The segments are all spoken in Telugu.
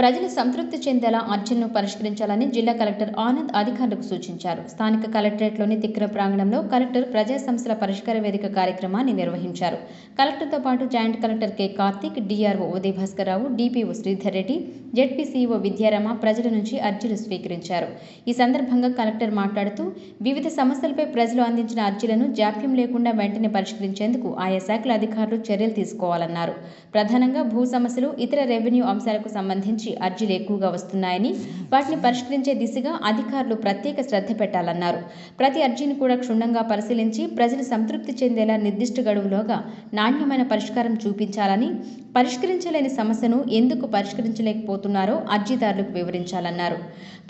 ప్రజలు సంతృప్తి చెందేలా అర్జీలను పరిష్కరించాలని జిల్లా కలెక్టర్ ఆనంద్ అధికారులకు సూచించారు. స్థానిక కలెక్టరేట్లోని తిక్కన ప్రాంగణంలో కలెక్టర్ ప్రజా సమస్యల పరిష్కార వేదిక కార్యక్రమాన్ని నిర్వహించారు. కలెక్టర్తో పాటు joint collector K Karthik DRO Uday Bhaskar Rao DPO Sridhar Reddy ZPCO Vidyarama ప్రజల నుంచి అర్జీలు స్వీకరించారు. ఈ సందర్భంగా కలెక్టర్ మాట్లాడుతూ వివిధ సమస్యలపై ప్రజలు అందించిన అర్జీలను జాప్యం లేకుండా వెంటనే పరిష్కరించేందుకు ఆయా శాఖల అధికారులు చర్యలు తీసుకోవాలన్నారు. ప్రధానంగా భూ సమస్యలు ఇతర రెవెన్యూ అంశాలకు సంబంధించి అర్జీలు ఎక్కువగా వస్తున్నాయని వాటిని పరిష్కరించే దిశగా అధికారులు ప్రత్యేక శ్రద్ధ పెట్టాలన్నారు. ప్రతి అర్జీని కూడా క్షుణ్ణంగా పరిశీలించి ప్రజలు సంతృప్తి చెందేలా నిర్దిష్ట గడువులోగా నాణ్యమైన పరిష్కారం చూపించాలని పరిష్కరించలేని సమస్యను ఎందుకు పరిష్కరించలేకపోతున్నారో అర్జీదారులకు వివరించాలన్నారు.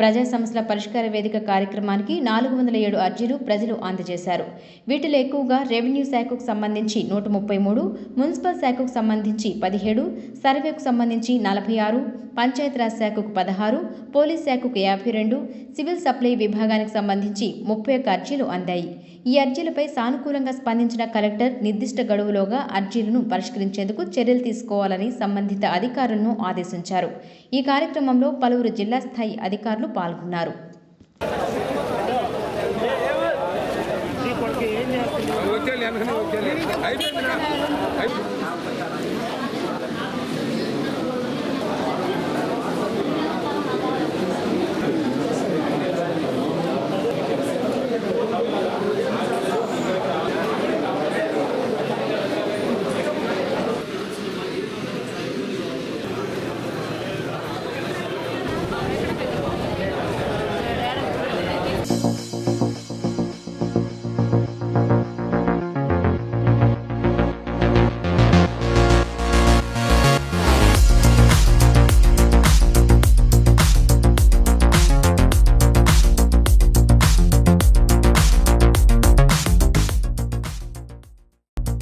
ప్రజా సమస్యల పరిష్కార వేదిక కార్యక్రమానికి నాలుగు వందల ఏడు అర్జీలు ప్రజలు అందజేశారు. వీటిలో ఎక్కువగా రెవెన్యూ శాఖకు సంబంధించి నూట ముప్పై మూడు మున్సిపల్ శాఖకు సంబంధించి పదిహేడు సర్వేకు సంబంధించి నలభై ఆరు పంచాయతీరాజ్ శాఖకు పదహారు పోలీస్ శాఖకు యాభై రెండు సివిల్ సప్లై విభాగానికి సంబంధించి ముప్పై ఒక్క అర్జీలు అందాయి. ఈ అర్జీలపై సానుకూలంగా స్పందించిన కలెక్టర్ నిర్దిష్ట గడువులోగా అర్జీలను పరిష్కరించేందుకు చర్యలు తీసుకోవాలని సంబంధిత అధికారులను ఆదేశించారు. ఈ కార్యక్రమంలో పలువురు జిల్లా స్థాయి అధికారులు పాల్గొన్నారు. అయిపోయింది